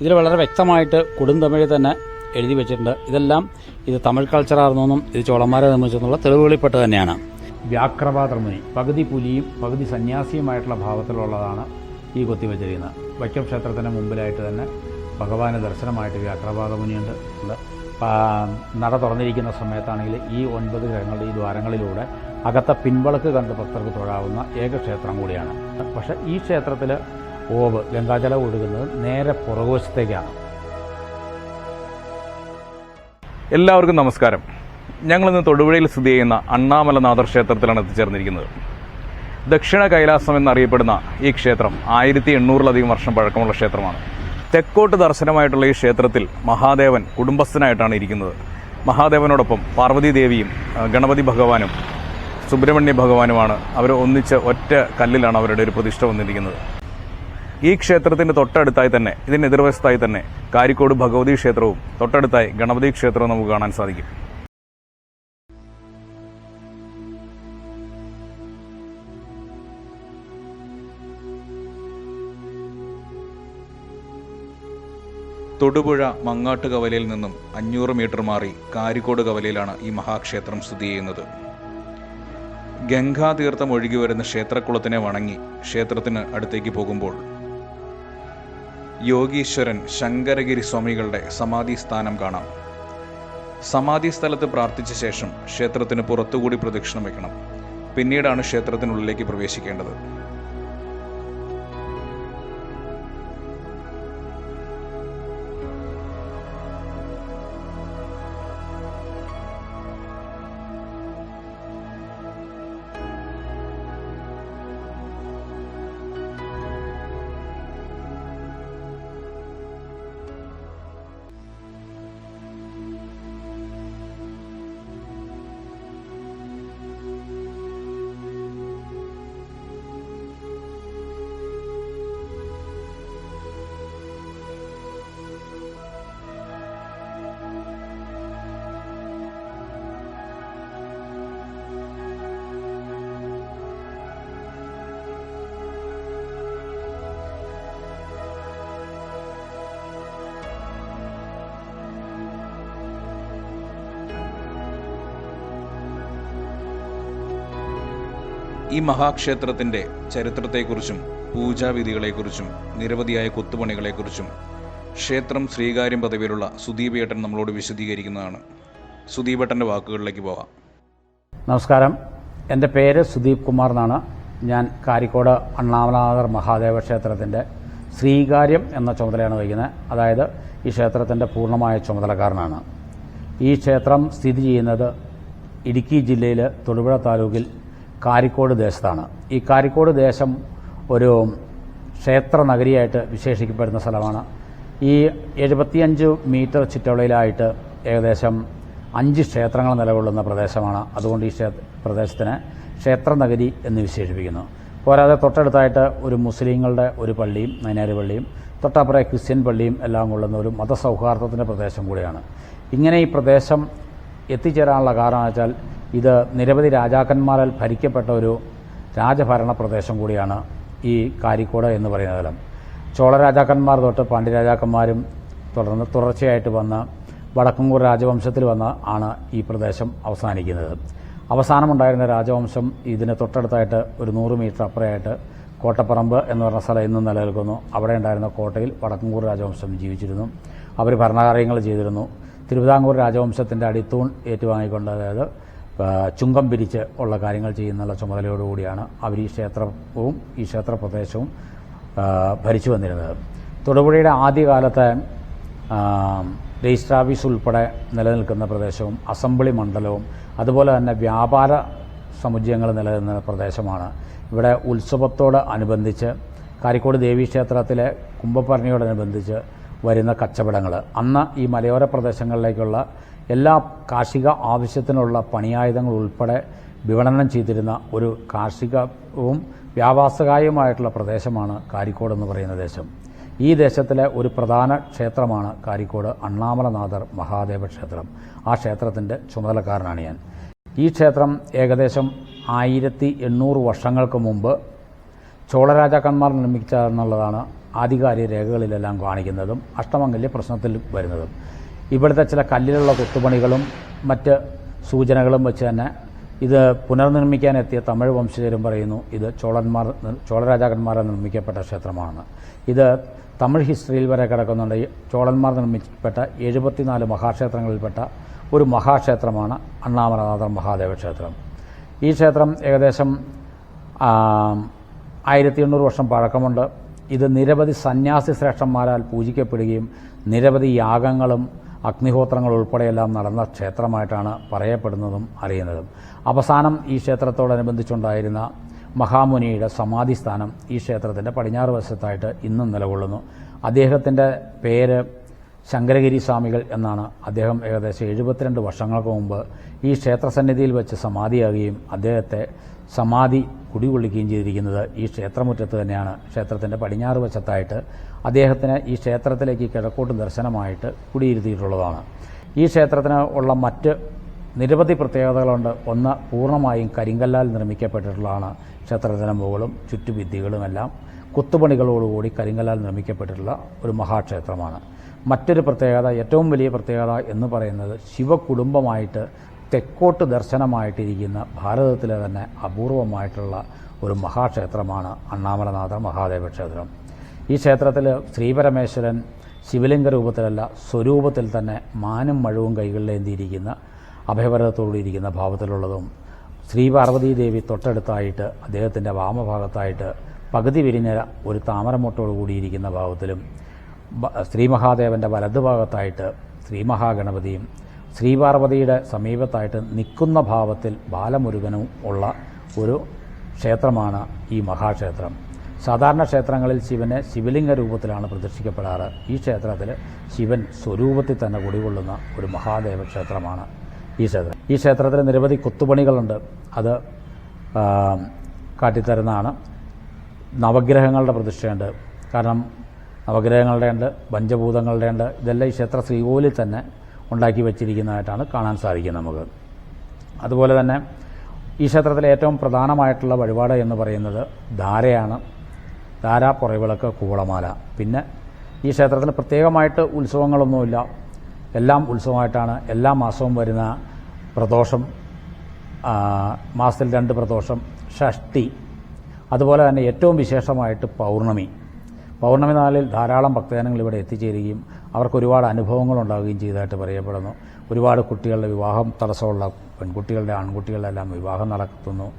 ഇതിൽ വളരെ വ്യക്തമായിട്ട് കൊടുന്തമിഴ് തന്നെ എഴുതി വെച്ചിട്ടുണ്ട്. ഇതെല്ലാം ഇത് തമിഴ് കൾച്ചറാണെന്നും ഇത് ചോളന്മാരെ സംബന്ധിച്ചെന്നുള്ള തെളിവുകളിൽപ്പെട്ട് തന്നെയാണ്. വ്യാക്രപാത്രമുനി പകുതി പുലിയും പകുതി സന്യാസിയുമായിട്ടുള്ള ഭാവത്തിലുള്ളതാണ് ഈ കൊത്തിവെച്ചിരിക്കുന്നത്. വൈക്കം ക്ഷേത്രത്തിന്റെ മുമ്പിലായിട്ട് തന്നെ ഭഗവാന് ദർശനമായിട്ട് വ്യാക്രപാതമുനിയുണ്ട് നട തുറന്നിരിക്കുന്ന സമയത്താണെങ്കിൽ ഈ ഒൻപത് ഗ്രഹങ്ങളുടെ ഈ ദ്വാരങ്ങളിലൂടെ അകത്തെ പിൻവളക്ക് കണ്ട് ഭക്തർക്ക് തൊഴാവുന്ന ഏക ക്ഷേത്രം കൂടിയാണ്. പക്ഷേ ഈ ക്ഷേത്രത്തിൽ ഓവ് ഗംഗാജലം ഒഴുകുന്നത് നേരെ പുറകുവശത്തേക്കാണ്. എല്ലാവർക്കും നമസ്കാരം. ഞങ്ങളിന്ന് തൊടുപുഴയിൽ സ്ഥിതി ചെയ്യുന്ന അണ്ണാമലനാഥർ ക്ഷേത്രത്തിലാണ് എത്തിച്ചേർന്നിരിക്കുന്നത്. ദക്ഷിണ കൈലാസം എന്നറിയപ്പെടുന്ന ഈ ക്ഷേത്രം ആയിരത്തി എണ്ണൂറിലധികം വർഷം പഴക്കമുള്ള ക്ഷേത്രമാണ്. തെക്കോട്ട് ദർശനമായിട്ടുള്ള ഈ ക്ഷേത്രത്തിൽ മഹാദേവൻ കുടുംബസ്ഥനായിട്ടാണ് ഇരിക്കുന്നത്. മഹാദേവനോടൊപ്പം പാർവതി ദേവിയും ഗണപതി ഭഗവാനും സുബ്രഹ്മണ്യ ഭഗവാനുമാണ് അവർ ഒന്നിച്ച് ഒറ്റ കല്ലിലാണ് അവരുടെ ഒരു പ്രതിഷ്ഠ വന്നിരിക്കുന്നത്. ഈ ക്ഷേത്രത്തിന്റെ തൊട്ടടുത്തായി തന്നെ ഇതിന് എതിർവശത്തായി തന്നെ കാരിക്കോട് ഭഗവതി ക്ഷേത്രവും തൊട്ടടുത്തായി ഗണപതി ക്ഷേത്രവും നമുക്ക് കാണാൻ സാധിക്കും. തൊടുപുഴ മങ്ങാട്ട് കവലയിൽ നിന്നും അഞ്ഞൂറ് മീറ്റർ മാറി കാരിക്കോട് കവലയിലാണ് ഈ മഹാക്ഷേത്രം സ്ഥിതി ചെയ്യുന്നത്. ഗംഗാതീർത്ഥം ഒഴുകി വരുന്ന ക്ഷേത്രക്കുളത്തിനെ വണങ്ങി ക്ഷേത്രത്തിന് അടുത്തേക്ക് പോകുമ്പോൾ യോഗീശ്വരൻ ശങ്കരഗിരി സ്വാമികളുടെ സമാധി സ്ഥാനം കാണാം. സമാധി സ്ഥലത്ത് പ്രാർത്ഥിച്ച ശേഷം ക്ഷേത്രത്തിന് പുറത്തുകൂടി പ്രദക്ഷിണം വയ്ക്കണം. പിന്നീടാണ് ക്ഷേത്രത്തിനുള്ളിലേക്ക് പ്രവേശിക്കേണ്ടത്. ഈ മഹാക്ഷേത്രത്തിന്റെ ചരിത്രത്തെക്കുറിച്ചും പൂജാവിധികളെക്കുറിച്ചും നിരവധിയായ കൊത്തുപണികളെക്കുറിച്ചും ക്ഷേത്രം ശ്രീകാര്യം പദവിയിലുള്ള സുദീപേട്ടൻ നമ്മളോട് വിശദീകരിക്കുന്നതാണ്. സുദീപേട്ടന്റെ വാക്കുകളിലേക്ക് പോവാം നമസ്കാരം. എന്റെ പേര് സുദീപ് കുമാർ എന്നാണ് ഞാൻ കാരിക്കോട് അണ്ണാമനാഥർ മഹാദേവ ക്ഷേത്രത്തിന്റെ ശ്രീകാര്യം എന്ന ചുമതലയാണ് വഹിക്കുന്നത്. അതായത് ഈ ക്ഷേത്രത്തിന്റെ പൂർണമായ ചുമതലക്കാരനാണ്. ഈ ക്ഷേത്രം സ്ഥിതി ചെയ്യുന്നത് ഇടുക്കി ജില്ലയിൽ തൊടുപുഴ താലൂക്കിൽ കാരിക്കോട് ദേശത്താണ്. ഈ കാരിക്കോട് ദേശം ഒരു ക്ഷേത്ര നഗരിയായിട്ട് വിശേഷിക്കപ്പെടുന്ന സ്ഥലമാണ്. ഈ എഴുപത്തിയഞ്ച് മീറ്റർ ചുറ്റളവിലായിട്ട് ഏകദേശം അഞ്ച് ക്ഷേത്രങ്ങൾ നിലകൊള്ളുന്ന പ്രദേശമാണ്. അതുകൊണ്ട് ഈ പ്രദേശത്തിന് ക്ഷേത്രനഗരി എന്ന് വിശേഷിപ്പിക്കുന്നു. പോരാതെ തൊട്ടടുത്തായിട്ട് ഒരു മുസ്ലിങ്ങളുടെ ഒരു പള്ളിയും നൈനാരി പള്ളിയും തൊട്ടപ്പുറം ക്രിസ്ത്യൻ പള്ളിയും എല്ലാം കൊള്ളുന്ന ഒരു മതസൗഹാർദ്ദത്തിന്റെ പ്രദേശം കൂടിയാണ്. ഇങ്ങനെ ഈ പ്രദേശം എത്തിച്ചേരാനുള്ള കാരണം വെച്ചാൽ ഇത് നിരവധി രാജാക്കന്മാരാൽ ഭരിക്കപ്പെട്ട ഒരു രാജഭരണ പ്രദേശം കൂടിയാണ് ഈ കാരിക്കോട് എന്ന് പറയുന്ന സ്ഥലം. ചോള രാജാക്കന്മാർ തൊട്ട് പാണ്ഡ്യരാജാക്കന്മാരും തുടർന്ന് തുടർച്ചയായിട്ട് വന്ന വടക്കുംകൂർ രാജവംശത്തിൽ വന്ന് ആണ് ഈ പ്രദേശം അവസാനിക്കുന്നത്. അവസാനമുണ്ടായിരുന്ന രാജവംശം ഇതിന് തൊട്ടടുത്തായിട്ട് ഒരു നൂറ് മീറ്റർ അപ്പുറയായിട്ട് കോട്ടപ്പറമ്പ് എന്ന് പറഞ്ഞ സ്ഥലം ഇന്നും നിലനിൽക്കുന്നു. അവിടെ ഉണ്ടായിരുന്ന കോട്ടയിൽ വടക്കുംകൂർ രാജവംശം ജീവിച്ചിരുന്നു. അവർ ഭരണകാര്യങ്ങൾ ചെയ്തിരുന്നു. തിരുവിതാംകൂർ രാജവംശത്തിന്റെ അടിത്തൂൺ ഏറ്റുവാങ്ങിക്കൊണ്ട് അതായത് ചുങ്കം പിരിച്ച് ഉള്ള കാര്യങ്ങൾ ചെയ്യുന്നുള്ള ചുമതലയോടുകൂടിയാണ് അവർ ഈ ക്ഷേത്രവും ഈ ക്ഷേത്ര പ്രദേശവും ഭരിച്ചു വന്നിരുന്നത്. തൊടുപുഴയുടെ ആദ്യകാലത്തെ രജിസ്റ്റർ ഓഫീസ് ഉൾപ്പെടെ നിലനിൽക്കുന്ന പ്രദേശവും അസംബ്ലി മണ്ഡലവും അതുപോലെ തന്നെ വ്യാപാര സമുച്ചയങ്ങൾ നിലനിന്ന പ്രദേശമാണ്. ഇവിടെ ഉത്സവത്തോട് അനുബന്ധിച്ച് കാരിക്കോട് ദേവീക്ഷേത്രത്തിലെ കുംഭഭരണിയോടനുബന്ധിച്ച് വരുന്ന കച്ചവടങ്ങൾ. അന്ന് ഈ മലയോര പ്രദേശങ്ങളിലേക്കുള്ള എല്ലാ കാർഷിക ആവശ്യത്തിനുള്ള പണിയായുധങ്ങൾ ഉൾപ്പെടെ വിപണനം ചെയ്തിരുന്ന ഒരു കാർഷികവും വ്യാവസായികമായിട്ടുള്ള പ്രദേശമാണ് കാരിക്കോട് എന്ന് പറയുന്ന ദേശം. ഈ ദേശത്തിലെ ഒരു പ്രധാന ക്ഷേത്രമാണ് കാരിക്കോട് അണ്ണാമലനാഥർ മഹാദേവ ക്ഷേത്രം. ആ ക്ഷേത്രത്തിന്റെ ചുമതലക്കാരനാണ് ഞാൻ. ഈ ക്ഷേത്രം ഏകദേശം ആയിരത്തി എണ്ണൂറ് വർഷങ്ങൾക്ക് മുമ്പ് ചോളരാജാക്കന്മാർ നിർമ്മിച്ചതെന്നുള്ളതാണ് ആധികാരിക രേഖകളിലെല്ലാം കാണിക്കുന്നതും അഷ്ടമംഗല്യ പ്രശ്നത്തിൽ വരുന്നതും. ഇവിടുത്തെ ചില കല്ലിലുള്ള കൊത്തുപണികളും മറ്റ് സൂചനകളും വെച്ച് തന്നെ ഇത് പുനർനിർമ്മിക്കാനെത്തിയ തമിഴ് വംശജരും പറയുന്നു ഇത് ചോളന്മാർ ചോളരാജാക്കന്മാരെ നിർമ്മിക്കപ്പെട്ട ക്ഷേത്രമാണ്. ഇത് തമിഴ് ഹിസ്റ്ററിയിൽ വരെ കിടക്കുന്നുണ്ട്. ചോളന്മാർ നിർമ്മിക്കപ്പെട്ട എഴുപത്തിനാല് മഹാക്ഷേത്രങ്ങളിൽപ്പെട്ട ഒരു മഹാക്ഷേത്രമാണ് അണ്ണാമലനാഥർ മഹാദേവ ക്ഷേത്രം. ഈ ക്ഷേത്രം ഏകദേശം ആയിരത്തി എണ്ണൂറ് വർഷം പഴക്കമുണ്ട്. ഇത് നിരവധി സന്യാസി ശ്രേഷ്ഠന്മാരാൽ പൂജിക്കപ്പെടുകയും നിരവധി യാഗങ്ങളും അഗ്നിഹോത്രങ്ങൾ ഉൾപ്പെടെയെല്ലാം നടന്ന ക്ഷേത്രമായിട്ടാണ് പറയപ്പെടുന്നതും അറിയുന്നതും. അവസാനം ഈ ക്ഷേത്രത്തോടനുബന്ധിച്ചുണ്ടായിരുന്ന മഹാമുനിയുടെ സമാധി സ്ഥാനം ഈ ക്ഷേത്രത്തിന്റെ പടിഞ്ഞാറ് വശത്തായിട്ട് ഇന്നും നിലകൊള്ളുന്നു. അദ്ദേഹത്തിന്റെ പേര് ശങ്കരഗിരി സ്വാമികൾ എന്നാണ്. അദ്ദേഹം ഏകദേശം എഴുപത്തിരണ്ട് വർഷങ്ങൾക്ക് മുമ്പ് ഈ ക്ഷേത്രസന്നിധിയിൽ വെച്ച് സമാധിയാകുകയും അദ്ദേഹത്തെ സമാധി കുടികൊള്ളിക്കുകയും ചെയ്തിരിക്കുന്നത് ഈ ക്ഷേത്രമുറ്റത്ത് തന്നെയാണ്. ക്ഷേത്രത്തിന്റെ പടിഞ്ഞാറ് വശത്തായിട്ട് അദ്ദേഹത്തിന് ഈ ക്ഷേത്രത്തിലേക്ക് കിഴക്കോട്ട് ദർശനമായിട്ട് കുടിയിരുത്തിയിട്ടുള്ളതാണ്. ഈ ക്ഷേത്രത്തിന് ഉള്ള മറ്റ് നിരവധി പ്രത്യേകതകളുണ്ട്. ഒന്ന് പൂർണമായും കരിങ്കല്ലാൽ നിർമ്മിക്കപ്പെട്ടിട്ടുള്ളതാണ് ക്ഷേത്രത്തിന് മുകളും ചുറ്റുഭിത്തികളുമെല്ലാം കൊത്തുപണികളോടുകൂടി കരിങ്കല്ലാൽ നിർമ്മിക്കപ്പെട്ടിട്ടുള്ള ഒരു മഹാക്ഷേത്രമാണ്. മറ്റൊരു പ്രത്യേകത ഏറ്റവും വലിയ പ്രത്യേകത എന്ന് പറയുന്നത് ശിവകുടുംബമായിട്ട് തെക്കോട്ട് ദർശനമായിട്ടിരിക്കുന്ന ഭാരതത്തിലെ തന്നെ അപൂർവമായിട്ടുള്ള ഒരു മഹാക്ഷേത്രമാണ് അണ്ണാമലനാഥ മഹാദേവ ക്ഷേത്രം. ഈ ക്ഷേത്രത്തിൽ ശ്രീപരമേശ്വരൻ ശിവലിംഗ രൂപത്തിലല്ല സ്വരൂപത്തിൽ തന്നെ മാനും മഴവും കൈകളിലേന്തിയിരിക്കുന്ന അഭയപരതത്തോടിയിരിക്കുന്ന ഭാവത്തിലുള്ളതും ശ്രീ പാർവതീ ദേവി തൊട്ടടുത്തായിട്ട് അദ്ദേഹത്തിന്റെ വാമഭാഗത്തായിട്ട് പകുതി വിരിഞ്ഞ ഒരു താമരമുട്ടോട് കൂടിയിരിക്കുന്ന ഭാവത്തിലും ശ്രീമഹാദേവന്റെ ശ്രീ മഹാദേവന്റെ വലതുഭാഗത്തായിട്ട് ശ്രീ മഹാഗണപതിയും ശ്രീപാർവതിയുടെ സമീപത്തായിട്ട് നിൽക്കുന്ന ഭാവത്തിൽ ബാലമുരുകനും ഉള്ള ഒരു ക്ഷേത്രമാണ് ഈ മഹാക്ഷേത്രം. സാധാരണ ക്ഷേത്രങ്ങളിൽ ശിവനെ ശിവലിംഗ രൂപത്തിലാണ് പ്രതിഷ്ഠിക്കപ്പെടാറ്. ഈ ക്ഷേത്രത്തിൽ ശിവൻ സ്വരൂപത്തിൽ തന്നെ കുടികൊള്ളുന്ന ഒരു മഹാദേവ ക്ഷേത്രമാണ് ഈ ക്ഷേത്രം. ഈ ക്ഷേത്രത്തിൽ നിരവധി കൊത്തുപണികളുണ്ട്. അത് കാട്ടിത്തരുന്നതാണ്. നവഗ്രഹങ്ങളുടെ പ്രതിഷ്ഠയുണ്ട്. കാരണം നവഗ്രഹങ്ങളുടെ ഉണ്ട് പഞ്ചഭൂതങ്ങളുടെ ഉണ്ട് ഇതെല്ലാം ഈ ക്ഷേത്ര ശ്രീകോവിലിൽ തന്നെ ഉണ്ടാക്കി വച്ചിരിക്കുന്നതായിട്ടാണ് കാണാൻ സാധിക്കുന്നത് നമുക്ക്. അതുപോലെ തന്നെ ഈ ക്ഷേത്രത്തിലെ ഏറ്റവും പ്രധാനമായിട്ടുള്ള വഴിപാട് എന്ന് പറയുന്നത് ധാരയാണ്. ധാര പുറവിളക്ക് കൂളമാല പിന്നെ ഈ ക്ഷേത്രത്തിൽ പ്രത്യേകമായിട്ട് ഉത്സവങ്ങളൊന്നുമില്ല. എല്ലാം ഉത്സവമായിട്ടാണ് എല്ലാ മാസവും വരുന്ന പ്രദോഷം മാസത്തിൽ രണ്ട് പ്രദോഷം ഷഷ്ടി. അതുപോലെ തന്നെ ഏറ്റവും വിശേഷമായിട്ട് പൗർണമി. പൗർണമി നാളിൽ ധാരാളം ഭക്തജനങ്ങൾ ഇവിടെ എത്തിച്ചേരുകയും അവർക്ക് ഒരുപാട് അനുഭവങ്ങൾ ഉണ്ടാവുകയും ചെയ്തതായിട്ട് പറയപ്പെടുന്നു. ഒരുപാട് കുട്ടികളുടെ വിവാഹം തടസ്സമുള്ള പെൺകുട്ടികളുടെ ആൺകുട്ടികളുടെ എല്ലാം വിവാഹം നടത്തുന്നു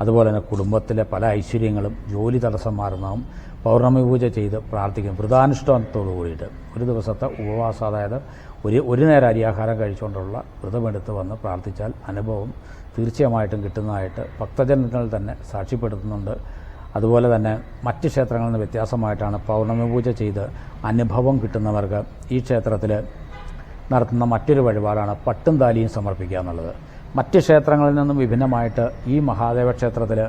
അതുപോലെ തന്നെ കുടുംബത്തിലെ പല ഐശ്വര്യങ്ങളും ജോലി തടസ്സം മാറുന്നതും പൗർണമി പൂജ ചെയ്ത് പ്രാർത്ഥിക്കും വ്രതാനുഷ്ഠാനത്തോടു കൂടിയിട്ട് ഒരു ദിവസത്തെ ഉപവാസം അതായത് ഒരു ഒരു നേരം അരിയാഹാരം കഴിച്ചുകൊണ്ടുള്ള വ്രതമെടുത്ത് വന്ന് പ്രാർത്ഥിച്ചാൽ അനുഭവം തീർച്ചയായിട്ടും കിട്ടുന്നതായിട്ട് ഭക്തജനങ്ങൾ തന്നെ സാക്ഷ്യപ്പെടുത്തുന്നുണ്ട്. അതുപോലെ തന്നെ മറ്റ് ക്ഷേത്രങ്ങളിൽ നിന്ന് വ്യത്യാസമായിട്ടാണ് പൗർണമി പൂജ ചെയ്ത് അനുഭവം കിട്ടുന്നവർക്ക് ഈ ക്ഷേത്രത്തിൽ നടത്തുന്ന മറ്റൊരു വഴിപാടാണ് പട്ടും താലിയും സമർപ്പിക്കുക എന്നുള്ളത്. മറ്റ് ക്ഷേത്രങ്ങളിൽ നിന്നും വിഭിന്നമായിട്ട് ഈ മഹാദേവ ക്ഷേത്രത്തിൽ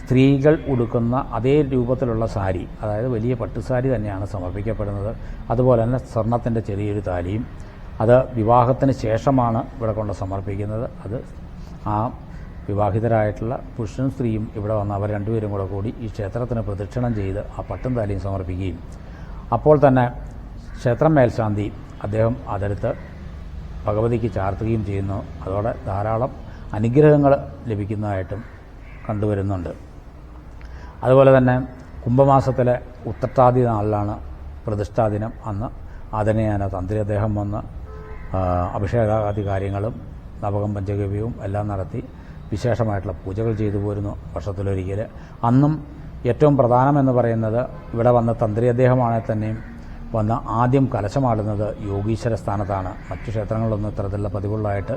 സ്ത്രീകൾ ഉടുക്കുന്ന അതേ രൂപത്തിലുള്ള സാരി അതായത് വലിയ പട്ടുസാരി തന്നെയാണ് സമർപ്പിക്കപ്പെടുന്നത്. അതുപോലെ തന്നെ സ്വർണത്തിന്റെ ചെറിയൊരു താലിയും. അത് വിവാഹത്തിന് ശേഷമാണ് ഇവിടെ കൊണ്ട് സമർപ്പിക്കുന്നത്. അത് ആ വിവാഹിതരായിട്ടുള്ള പുരുഷനും സ്ത്രീയും ഇവിടെ വന്ന് അവർ രണ്ടുപേരും കൂടെ കൂടി ഈ ക്ഷേത്രത്തിന് പ്രദക്ഷിണം ചെയ്ത് ആ പട്ടും താലിയും സമർപ്പിക്കുകയും. അപ്പോൾ തന്നെ ക്ഷേത്രം മേൽശാന്തി അദ്ദേഹം അതെടുത്ത് ഭഗവതിക്ക് ചാർത്തുകയും ചെയ്യുന്നു. അതോടെ ധാരാളം അനുഗ്രഹങ്ങൾ ലഭിക്കുന്നതായിട്ടും കണ്ടുവരുന്നുണ്ട്. അതുപോലെ തന്നെ കുംഭമാസത്തിലെ ഉത്രട്ടാതി നാളിലാണ് പ്രതിഷ്ഠാദിനം അന്ന് ആദരണീയന തന്ത്രി അദ്ദേഹം വന്ന് അഭിഷേകാദി കാര്യങ്ങളും നവകം പഞ്ചഗവ്യവും എല്ലാം നടത്തി വിശേഷമായിട്ടുള്ള പൂജകൾ ചെയ്തു പോരുന്നു വർഷത്തിലൊരിക്കൽ അന്നും ഏറ്റവും പ്രധാനമെന്ന് പറയുന്നത് ഇവിടെ വന്ന തന്ത്രി അദ്ദേഹമാണെങ്കിൽ തന്നെയും വന്ന് ആദ്യം കലശമാടുന്നത് യോഗീശ്വര സ്ഥാനത്താണ് മറ്റു ക്ഷേത്രങ്ങളിലൊന്നും ഇത്തരത്തിലുള്ള പതിവുള്ളതായിട്ട്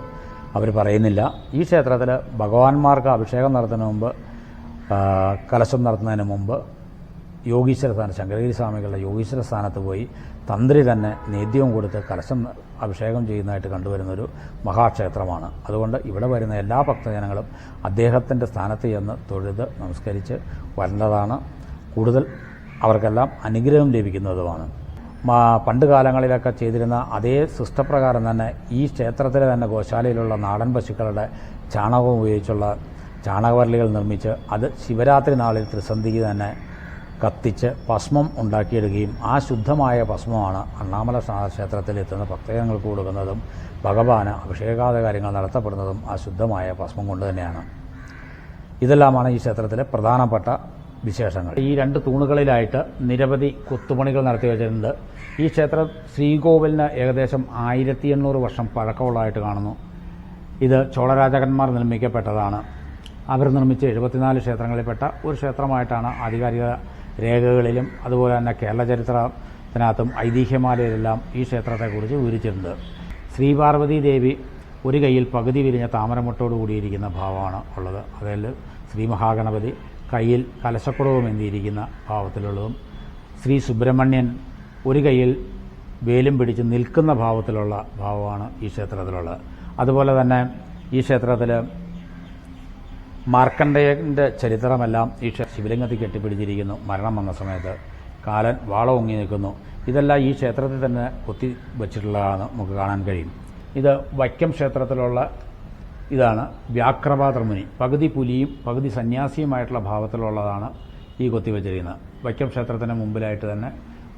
അവർ പറയുന്നില്ല. ഈ ക്ഷേത്രത്തിൽ ഭഗവാന്മാർക്ക് അഭിഷേകം നടത്തുന്നതിന് മുമ്പ് കലശം നടത്തുന്നതിന് മുമ്പ് യോഗീശ്വര സ്ഥാനം ശങ്കരഗിരി സ്വാമികളുടെ യോഗീശ്വര സ്ഥാനത്ത് പോയി തന്ത്രി തന്നെ നേദ്യവും കൊടുത്ത് കലശം അഭിഷേകം ചെയ്യുന്നതായിട്ട് കണ്ടുവരുന്നൊരു മഹാക്ഷേത്രമാണ്. അതുകൊണ്ട് ഇവിടെ വരുന്ന എല്ലാ ഭക്തജനങ്ങളും അദ്ദേഹത്തിന്റെ സ്ഥാനത്ത് ചെന്ന് തൊഴുത് നമസ്കരിച്ച് വരേണ്ടതാണ്. കൂടുതൽ അവർക്കെല്ലാം അനുഗ്രഹം ലഭിക്കുന്നതുമാണ്. പണ്ട് കാലങ്ങളിലൊക്കെ ചെയ്തിരുന്ന അതേ സിസ്റ്റപ്രകാരം തന്നെ ഈ ക്ഷേത്രത്തിലെ തന്നെ ഗോശാലയിലുള്ള നാടൻ പശുക്കളുടെ ചാണകം ഉപയോഗിച്ചുള്ള ചാണകവരലികൾ നിർമ്മിച്ച് അത് ശിവരാത്രി നാളിൽ ത്രിസന്ധിക്ക് തന്നെ കത്തിച്ച് ഭസ്മം ഉണ്ടാക്കിയെടുക്കുകയും ആ ശുദ്ധമായ ഭസ്മമാണ് അണ്ണാമല ക്ഷേത്രത്തിൽ എത്തുന്ന ഭക്തജനങ്ങൾക്ക് കൊടുക്കുന്നതും ഭഗവാന് അഭിഷേകാദ കാര്യങ്ങൾ നടത്തപ്പെടുന്നതും ആ ശുദ്ധമായ ഭസ്മം കൊണ്ട് തന്നെയാണ്. ഇതെല്ലാമാണ് ഈ ക്ഷേത്രത്തിലെ പ്രധാനപ്പെട്ട വിശേഷങ്ങൾ. ഈ രണ്ട് തൂണുകളിലായിട്ട് നിരവധി കൊത്തുപണികൾ നടത്തി വെച്ചിട്ടുണ്ട്. ഈ ക്ഷേത്രം ശ്രീകോവിലിന് ഏകദേശം ആയിരത്തി എണ്ണൂറ് വർഷം പഴക്കമുള്ളതായിട്ട് കാണുന്നു. ഇത് ചോളരാജാക്കന്മാർ നിർമ്മിക്കപ്പെട്ടതാണ്. അവർ നിർമ്മിച്ച് എഴുപത്തിനാല് ക്ഷേത്രങ്ങളിൽപ്പെട്ട ഒരു ക്ഷേത്രമായിട്ടാണ് ആധികാരിക രേഖകളിലും അതുപോലെ തന്നെ കേരള ചരിത്രത്തിനകത്തും ഐതിഹ്യമാലയിലെല്ലാം ഈ ക്ഷേത്രത്തെക്കുറിച്ച് വിവരിച്ചിട്ടുണ്ട്. ശ്രീപാർവതി ദേവി ഒരു കയ്യിൽ പകുതി വിരിഞ്ഞ താമരമുട്ടോട് കൂടിയിരിക്കുന്ന ഭാവമാണ് ഉള്ളത്. അതിൽ ശ്രീ മഹാഗണപതി കയ്യിൽ കലശക്കുടവും എന്തിയിരിക്കുന്ന ഭാവത്തിലുള്ളതും ശ്രീ സുബ്രഹ്മണ്യൻ ഒരു കയ്യിൽ വേലും പിടിച്ച് നിൽക്കുന്ന ഭാവത്തിലുള്ള ഭാവമാണ് ഈ ക്ഷേത്രത്തിലുള്ളത്. അതുപോലെ തന്നെ ഈ ക്ഷേത്രത്തിൽ മാർക്കണ്ഡേയന്റെ ചരിത്രമെല്ലാം ഈ ശിവലിംഗത്തിൽ കെട്ടിപ്പിടിച്ചിരിക്കുന്നു. മരണം വന്ന സമയത്ത് കാലൻ വാള ഒങ്ങി നിൽക്കുന്നു. ഇതെല്ലാം ഈ ക്ഷേത്രത്തിൽ തന്നെ കൊത്തി വച്ചിട്ടുള്ളതാണ് നമുക്ക് കാണാൻ കഴിയും. ഇത് വൈക്കം ക്ഷേത്രത്തിലുള്ള ഇതാണ് വ്യാക്രപാത്രമുനി പകുതി പുലിയും പകുതി സന്യാസിയുമായിട്ടുള്ള ഭാവത്തിലുള്ളതാണ് ഈ കൊത്തി വച്ചിരിക്കുന്നത്. വൈക്കം ക്ഷേത്രത്തിന് മുമ്പിലായിട്ട് തന്നെ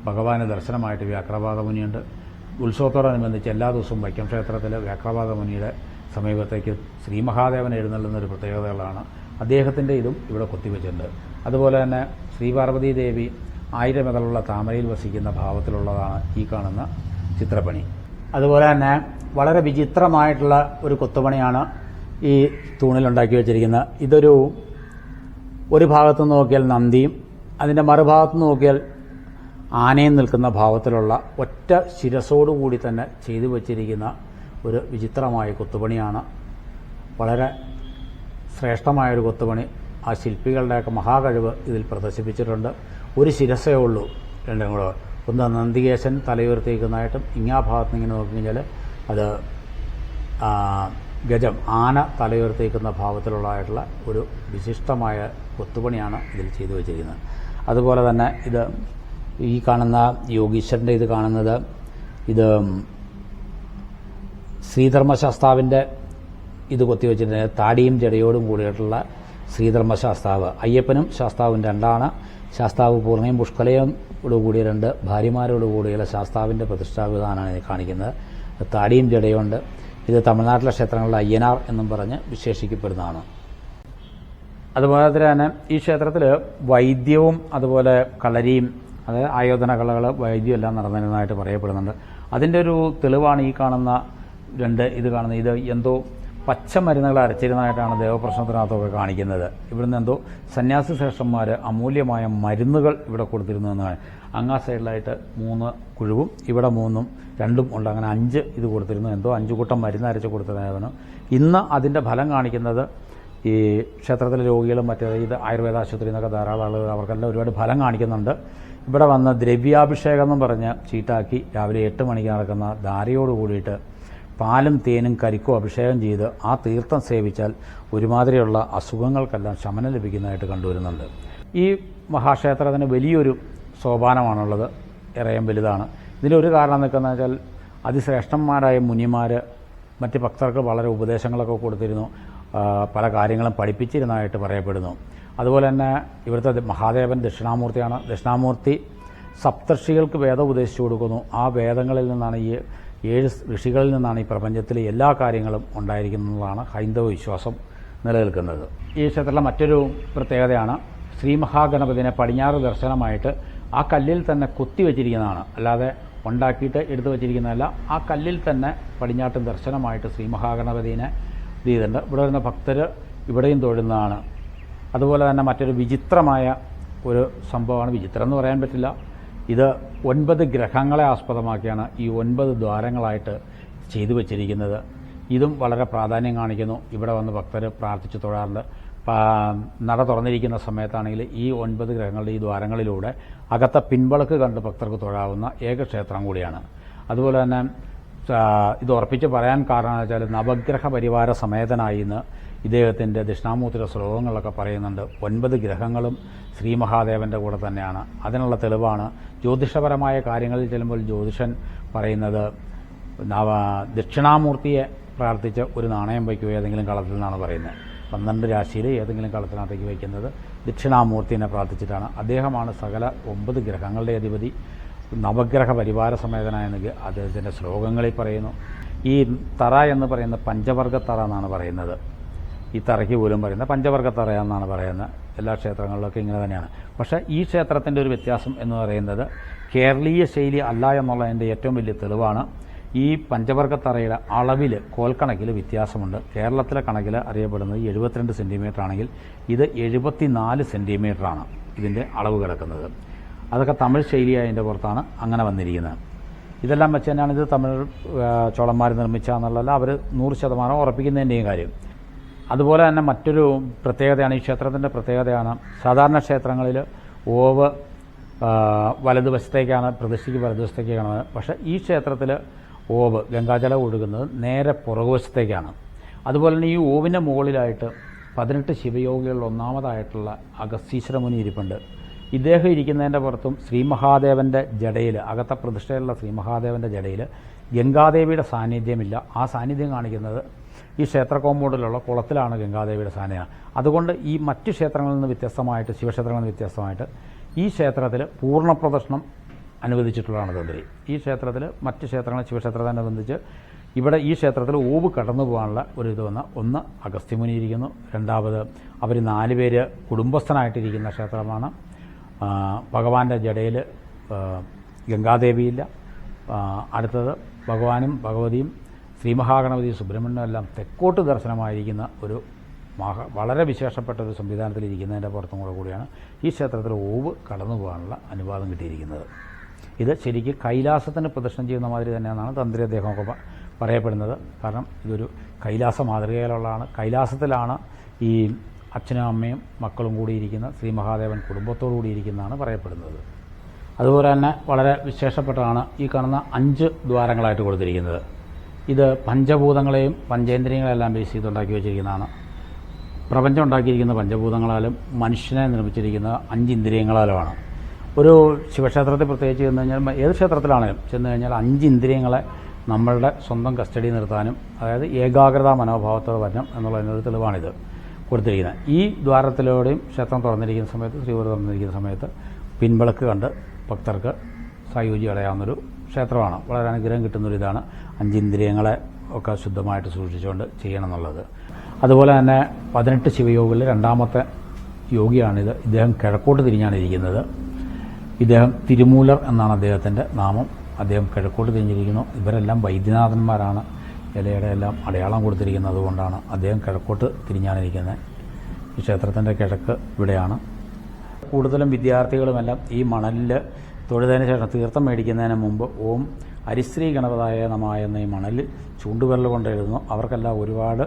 ഭഗവാന് ദർശനമായിട്ട് വ്യാക്രപാതമുനിയുണ്ട് ഉത്സവത്തോടനുബന്ധിച്ച് എല്ലാ ദിവസവും വൈക്കം ക്ഷേത്രത്തിൽ വ്യാക്രപാതമുനിയുടെ സമീപത്തേക്ക് ശ്രീ മഹാദേവൻ എഴുന്നള്ളുന്ന ഒരു പ്രത്യേകതകളാണ്. അദ്ദേഹത്തിന്റെ ഇതും ഇവിടെ കൊത്തിവെച്ചിട്ടുണ്ട്. അതുപോലെ തന്നെ ശ്രീ പാർവതി ദേവി ആയിരം മുതലുള്ള താമരയിൽ വസിക്കുന്ന ഭാവത്തിലുള്ളതാണ് ഈ കാണുന്ന ചിത്രപ്പണി. അതുപോലെ തന്നെ വളരെ വിചിത്രമായിട്ടുള്ള ഒരു കൊത്തുപണിയാണ് ഈ തൂണിലുണ്ടാക്കി വെച്ചിരിക്കുന്നത് ഇതൊരു ഒരു ഭാഗത്ത് നോക്കിയാൽ നന്ദിയും അതിന്റെ മറുഭാഗത്ത് നോക്കിയാൽ ആനയും നിൽക്കുന്ന ഭാവത്തിലുള്ള ഒറ്റ ശിരസോടുകൂടി തന്നെ ചെയ്തു വച്ചിരിക്കുന്ന ഒരു വിചിത്രമായ കൊത്തുപണിയാണ്. വളരെ ശ്രേഷ്ഠമായൊരു കൊത്തുപണി. ആ ശില്പികളുടെയൊക്കെ മഹാകഴിവ് ഇതിൽ പ്രദർശിപ്പിച്ചിട്ടുണ്ട്. ഒരു ശിരസേ ഉള്ളൂ. രണ്ടും കൂടെ. ഒന്ന് നന്ദികേശൻ തലയുയർത്തിയിരിക്കുന്നതായിട്ടും ഇങ്ങാ ഭാഗത്ത് ഇങ്ങനെ നോക്കിക്കഴിഞ്ഞാൽ അത് ഗജം ആന തലയുയർത്തിയിരിക്കുന്ന ഭാവത്തിലുള്ളതായിട്ടുള്ള ഒരു വിശിഷ്ടമായ കൊത്തുപണിയാണ് ഇതിൽ ചെയ്തു വച്ചിരിക്കുന്നത്. അതുപോലെ തന്നെ ഇത് ഈ കാണുന്ന യോഗീശ്വരന്റെ ഇത് കാണുന്നത് ഇത് ശ്രീധർമ്മശാസ്താവിന്റെ ഇത് കൊത്തിവെച്ചിട്ടുണ്ട് താടിയും ജടയോടും കൂടിയിട്ടുള്ള ശ്രീധർമ്മശാസ്താവ്. അയ്യപ്പനും ശാസ്താവും രണ്ടാണ്. ശാസ്താവ് പൂർണയും പുഷ്കലയോട് കൂടിയ രണ്ട് ഭാര്യമാരോട് കൂടിയുള്ള ശാസ്താവിന്റെ പ്രതിഷ്ഠാവിധാനാണ് ഇത് കാണിക്കുന്നത്. താടിയും ജടയുണ്ട്. ഇത് തമിഴ്നാട്ടിലെ ക്ഷേത്രങ്ങളിലെ അയ്യനാർ എന്നും പറഞ്ഞ് വിശേഷിക്കപ്പെടുന്നതാണ് അതുപോലെ തന്നെ ഈ ക്ഷേത്രത്തിൽ വൈദ്യവും അതുപോലെ കളരിയും അതായത് ആയോധന കലകൾ വൈദ്യം എല്ലാം നടന്നിരുന്നതായിട്ട് പറയപ്പെടുന്നുണ്ട്. അതിന്റെ ഒരു തെളിവാണ് ഈ കാണുന്ന രണ്ട് ഇത് കാണുന്നത് ഇത് എന്തോ പച്ചമരുന്നുകൾ അരച്ചിരുന്നതായിട്ടാണ് ദേവപ്രശ്നത്തിനകത്തൊക്കെ കാണിക്കുന്നത്. ഇവിടുന്ന് എന്തോ സന്യാസി ശ്രേഷ്ഠന്മാർ അമൂല്യമായ മരുന്നുകൾ ഇവിടെ കൊടുത്തിരുന്നു എന്നാണ്. അങ്ങാ സൈഡിലായിട്ട് മൂന്ന് കുഴുവും ഇവിടെ മൂന്നും രണ്ടും ഉണ്ട്. അങ്ങനെ അഞ്ച് ഇത് കൊടുത്തിരുന്നു. എന്തോ അഞ്ച് കൂട്ടം മരുന്ന് അരച്ച് കൊടുത്തതായിരുന്നു ഇന്ന് അതിന്റെ ഫലം കാണിക്കുന്നത് ഈ ക്ഷേത്രത്തിലെ രോഗികളും മറ്റേ ഇത് ആയുർവേദ ആശുപത്രി എന്നൊക്കെ ധാരാളം ആളുകൾ അവർക്കെല്ലാം ഒരുപാട് ഫലം കാണിക്കുന്നുണ്ട്. ഇവിടെ വന്ന് ദ്രവ്യാഭിഷേകം എന്ന് പറഞ്ഞ് ചീട്ടാക്കി രാവിലെ എട്ട് മണിക്ക് നടക്കുന്ന ധാരയോട് കൂടിയിട്ട് പാലും തേനും കരിക്കോ അഭിഷേകം ചെയ്ത് ആ തീർത്ഥം സേവിച്ചാൽ ഒരുമാതിരിയുള്ള അസുഖങ്ങൾക്കെല്ലാം ശമനം ലഭിക്കുന്നതായിട്ട് കണ്ടുവരുന്നുണ്ട്. ഈ മഹാക്ഷേത്രത്തിന് വലിയൊരു സോപാനമാണുള്ളത്. ഇറയം വലുതാണ്. ഇതിലൊരു കാരണം നിൽക്കുന്നത് വെച്ചാൽ അതിശ്രേഷ്ഠന്മാരായ മുനിമാർ മറ്റ് ഭക്തർക്ക് വളരെ ഉപദേശങ്ങളൊക്കെ കൊടുത്തിരുന്നു. പല കാര്യങ്ങളും പഠിപ്പിച്ചിരുന്നതായിട്ട് പറയപ്പെടുന്നു. അതുപോലെ തന്നെ ഇവിടുത്തെ മഹാദേവൻ ദക്ഷിണാമൂർത്തിയാണ്. ദക്ഷിണാമൂർത്തി സപ്തർഷികൾക്ക് വേദം ഉപദേശിച്ചു കൊടുക്കുന്നു. ആ വേദങ്ങളിൽ നിന്നാണ് ഈ ഏഴ് ഋഷികളിൽ നിന്നാണ് ഈ പ്രപഞ്ചത്തിലെ എല്ലാ കാര്യങ്ങളും ഉണ്ടായിരിക്കുന്നതാണ് ഹൈന്ദവ വിശ്വാസം നിലനിൽക്കുന്നത്. ഈ ക്ഷേത്രത്തിലെ മറ്റൊരു പ്രത്യേകതയാണ് ശ്രീ മഹാഗണപതിനെ പടിഞ്ഞാറ് ദർശനമായിട്ട് ആ കല്ലിൽ തന്നെ കുത്തിവെച്ചിരിക്കുന്നതാണ് അല്ലാതെ ഉണ്ടാക്കിയിട്ട് എടുത്തു വച്ചിരിക്കുന്നതല്ല ആ കല്ലിൽ തന്നെ പടിഞ്ഞാട്ട് ദർശനമായിട്ട് ശ്രീ മഹാഗണപതിനെ ഇത് ചെയ്തിട്ടുണ്ട്. ഇവിടെ വരുന്ന ഭക്തർ ഇവിടെയും തൊഴുന്നതാണ്. അതുപോലെ തന്നെ മറ്റൊരു വിചിത്രമായ ഒരു സംഭവമാണ് വിചിത്രം എന്ന് പറയാൻ പറ്റില്ല. ഇത് ഒൻപത് ഗ്രഹങ്ങളെ ആസ്പദമാക്കിയാണ് ഈ ഒൻപത് ദ്വാരങ്ങളായിട്ട് ചെയ്തു വച്ചിരിക്കുന്നത്. ഇതും വളരെ പ്രാധാന്യം കാണിക്കുന്നു. ഇവിടെ വന്ന് ഭക്തർ പ്രാർത്ഥിച്ചു തൊഴാറുണ്ട്. നട തുറന്നിരിക്കുന്ന സമയത്താണെങ്കിൽ ഈ ഒൻപത് ഗ്രഹങ്ങളുടെ ഈ ദ്വാരങ്ങളിലൂടെ അകത്ത പിൻവളക്ക് കണ്ട് ഭക്തർക്ക് തൊഴാവുന്ന ഏക ക്ഷേത്രം കൂടിയാണ്. അതുപോലെ തന്നെ ഇത് ഉറപ്പിച്ച് പറയാൻ കാരണം വെച്ചാൽ നവഗ്രഹ പരിവാര സമേതനായി ഇന്ന് ഇദ്ദേഹത്തിന്റെ ദക്ഷിണാമൂർത്തിയുടെ ശ്ലോകങ്ങളൊക്കെ പറയുന്നുണ്ട് ഒൻപത് ഗ്രഹങ്ങളും ശ്രീ മഹാദേവന്റെ കൂടെ തന്നെയാണ്. അതിനുള്ള തെളിവാണ് ജ്യോതിഷപരമായ കാര്യങ്ങളിൽ ചെല്ലുമ്പോൾ ജ്യോതിഷൻ പറയുന്നത് ദക്ഷിണാമൂർത്തിയെ പ്രാർത്ഥിച്ച് ഒരു നാണയം വയ്ക്കുക ഏതെങ്കിലും കളത്തിൽ നിന്നാണ് പറയുന്നത്. പന്ത്രണ്ട് രാശിയിൽ ഏതെങ്കിലും കളത്തിനകത്തേക്ക് വയ്ക്കുന്നത് ദക്ഷിണാമൂർത്തിനെ പ്രാർത്ഥിച്ചിട്ടാണ്. അദ്ദേഹമാണ് സകല ഒമ്പത് ഗ്രഹങ്ങളുടെ അധിപതി. നവഗ്രഹ പരിവാര സമേതനായ നിൽക്കുക അദ്ദേഹത്തിന്റെ ശ്ലോകങ്ങളിൽ പറയുന്നു. ഈ തറ എന്ന് പറയുന്ന പഞ്ചവർഗ തറ എന്നാണ് പറയുന്നത്. ഈ തറയ്ക്ക് പോലും പറയുന്നത്. പഞ്ചവർഗ എന്നാണ് പറയുന്നത്. എല്ലാ ക്ഷേത്രങ്ങളിലൊക്കെ ഇങ്ങനെ തന്നെയാണ്. പക്ഷേ ഈ ക്ഷേത്രത്തിന്റെ ഒരു വ്യത്യാസം എന്ന് പറയുന്നത് കേരളീയ ശൈലി അല്ല എന്നുള്ളതിന്റെ ഏറ്റവും വലിയ തെളിവാണ്. ഈ പഞ്ചവർഗ തറയുടെ അളവിൽ കോൽക്കണക്കിൽ വ്യത്യാസമുണ്ട്. കേരളത്തിലെ കണക്കിൽ അറിയപ്പെടുന്നത് എഴുപത്തിരണ്ട് സെന്റിമീറ്റർ ആണെങ്കിൽ ഇത് എഴുപത്തിനാല് സെന്റിമീറ്ററാണ് ഇതിന്റെ അളവ് കിടക്കുന്നത്. അതൊക്കെ തമിഴ് ശൈലിയായതിന്റെ പുറത്താണ് അങ്ങനെ വന്നിരിക്കുന്നത്. ഇതെല്ലാം വെച്ച് തന്നെയാണ് ഇത് തമിഴ് ചോളന്മാർ നിർമ്മിച്ചതെന്നുള്ളതല്ല അവർ നൂറ് ശതമാനം ഉറപ്പിക്കുന്നതിന്റെയും കാര്യം. അതുപോലെ തന്നെ മറ്റൊരു പ്രത്യേകതയാണ് ഈ ക്ഷേത്രത്തിന്റെ പ്രത്യേകതയാണ്. സാധാരണ ക്ഷേത്രങ്ങളിൽ ഓവ് വലതുവശത്തേക്കാണ് പ്രതിഷ്ഠയ്ക്ക് വലതുവശത്തേക്ക് കാണുന്നത് പക്ഷേ ഈ ക്ഷേത്രത്തിൽ ഓവ് ഗംഗാജലം ഒഴുകുന്നത് നേരെ പുറകുവശത്തേക്കാണ്. അതുപോലെ തന്നെ ഈ ഓവിന്റെ മുകളിലായിട്ട് പതിനെട്ട് ശിവയോഗികളിൽ ഒന്നാമതായിട്ടുള്ള അഗസ്തീശ്വര മുനി ഇരിപ്പുണ്ട്. ഇദ്ദേഹം ഇരിക്കുന്നതിന്റെ പുറത്തും ശ്രീ മഹാദേവന്റെ ജടയിൽ അകത്ത പ്രതിഷ്ഠയിലുള്ള ശ്രീ മഹാദേവന്റെ ജടയിൽ ഗംഗാദേവിയുടെ സാന്നിധ്യമില്ല. ആ സാന്നിധ്യം കാണിക്കുന്നത് ഈ ക്ഷേത്ര കോമ്പൗണ്ടിലുള്ള കുളത്തിലാണ് ഗംഗാദേവിയുടെ സാന്നിധ്യം. അതുകൊണ്ട് ഈ മറ്റ് ക്ഷേത്രങ്ങളിൽ നിന്ന് വ്യത്യസ്തമായിട്ട് ശിവക്ഷേത്രങ്ങളിൽ നിന്ന് വ്യത്യസ്തമായിട്ട് ഈ ക്ഷേത്രത്തിൽ പൂർണ പ്രദർശനം അനുവദിച്ചിട്ടുള്ളതാണ് തന്ത്രി ഈ ക്ഷേത്രത്തിൽ മറ്റ് ക്ഷേത്രങ്ങൾ ശിവക്ഷേത്രത്തിനനുബന്ധിച്ച് ഇവിടെ ഈ ക്ഷേത്രത്തിൽ ഓവ് കടന്നു പോകാനുള്ള ഒരു ഇത് വന്ന ഒന്ന് അഗസ്ത്യമുനി ഇരിക്കുന്നു രണ്ടാമത് അവർ നാല് പേര് കുടുംബസ്ഥനായിട്ടിരിക്കുന്ന ക്ഷേത്രമാണ്. ഭഗവാന്റെ ജടയിൽ ഗംഗാദേവിയില്ല. അടുത്തത് ഭഗവാനും ഭഗവതിയും ശ്രീ മഹാഗണപതി സുബ്രഹ്മണ്യം എല്ലാം തെക്കോട്ട് ദർശനമായിരിക്കുന്ന ഒരു മഹ വളരെ വിശേഷപ്പെട്ട ഒരു സംവിധാനത്തിലിരിക്കുന്നതിന്റെ പുറത്തും കൂടെ കൂടിയാണ് ഈ ക്ഷേത്രത്തിൽ ഓവ് കടന്നു പോകാനുള്ള അനുവാദം കിട്ടിയിരിക്കുന്നത്. ഇത് ശരിക്കും കൈലാസത്തിന് പ്രദർശനം ചെയ്യുന്ന മാതിരി തന്നെയാണെന്നാണ് തന്ത്രി അദ്ദേഹമൊക്കെ പറയപ്പെടുന്നത്. കാരണം ഇതൊരു കൈലാസ മാതൃകയിലുള്ളതാണ്. കൈലാസത്തിലാണ് ഈ അച്ഛനും അമ്മയും മക്കളും കൂടിയിരിക്കുന്ന ശ്രീ മഹാദേവൻ കുടുംബത്തോടു കൂടിയിരിക്കുന്നതാണ് പറയപ്പെടുന്നത്. അതുപോലെ തന്നെ വളരെ വിശേഷപ്പെട്ടതാണ് ഈ കാണുന്ന അഞ്ച് ദ്വാരങ്ങളായിട്ട് കൊടുത്തിരിക്കുന്നത്. ഇത് പഞ്ചഭൂതങ്ങളെയും പഞ്ചേന്ദ്രിയങ്ങളെല്ലാം ബേസ് ചെയ്തുണ്ടാക്കി വെച്ചിരിക്കുന്നതാണ്. പ്രപഞ്ചം ഉണ്ടാക്കിയിരിക്കുന്ന പഞ്ചഭൂതങ്ങളാലും മനുഷ്യനെ നിർമ്മിച്ചിരിക്കുന്ന അഞ്ച് ഇന്ദ്രിയങ്ങളാലുമാണ്. ഒരു ശിവക്ഷേത്രത്തിൽ പ്രത്യേകിച്ച് ചെന്ന് കഴിഞ്ഞാൽ ഏത് ക്ഷേത്രത്തിലാണെങ്കിലും ചെന്ന് കഴിഞ്ഞാൽ അഞ്ച് ഇന്ദ്രിയങ്ങളെ നമ്മളുടെ സ്വന്തം കസ്റ്റഡി നിർത്താനും അതായത് ഏകാഗ്രതാ മനോഭാവത്തോടെ വരണം എന്നുള്ളതിനൊരു തെളിവാണിത് കൊടുത്തിരിക്കുന്നത്. ഈ ദ്വാരത്തിലൂടെയും ക്ഷേത്രം തുറന്നിരിക്കുന്ന സമയത്ത് ശ്രീപുരം തുറന്നിരിക്കുന്ന സമയത്ത് പിൻവിളക്ക് കണ്ട് ഭക്തർക്ക് സായുജ്യം അടയാവുന്നൊരു ക്ഷേത്രമാണ്. വളരെ അനുഗ്രഹം കിട്ടുന്നൊരു ഇതാണ് അഞ്ചിന്ദ്രിയങ്ങളെ ഒക്കെ ശുദ്ധമായിട്ട് സൂക്ഷിച്ചുകൊണ്ട് ചെയ്യണം എന്നുള്ളത് അതുപോലെ തന്നെ പതിനെട്ട് ശിവയോഗികളിൽ രണ്ടാമത്തെ യോഗിയാണിത്. ഇദ്ദേഹം കിഴക്കോട്ട് തിരിഞ്ഞാണ് ഇരിക്കുന്നത്. ഇദ്ദേഹം തിരുമൂലർ എന്നാണ് അദ്ദേഹത്തിന്റെ നാമം. അദ്ദേഹം കിഴക്കോട്ട് തിരിഞ്ഞിരിക്കുന്നു. ഇവരെല്ലാം വൈദ്യനാഥന്മാരാണ്. ഇലയുടെ എല്ലാം അടയാളം കൊടുത്തിരിക്കുന്നത് അതുകൊണ്ടാണ് അദ്ദേഹം കിഴക്കോട്ട് തിരിഞ്ഞാണ് ഇരിക്കുന്നത്. ഈ ക്ഷേത്രത്തിന്റെ കിഴക്ക് ഇവിടെയാണ്. കൂടുതലും വിദ്യാർത്ഥികളുമെല്ലാം ഈ മണലിൽ തൊഴുതതിന് ശേഷം തീർത്ഥം മേടിക്കുന്നതിന് മുമ്പ് ഓം ഹരിശ്രീ ഗണപതായ നമായ എന്ന ഈ മണലിൽ ചൂണ്ടുവിരൽ കൊണ്ട് എഴുതുന്നു. അവർക്കെല്ലാം ഒരുപാട്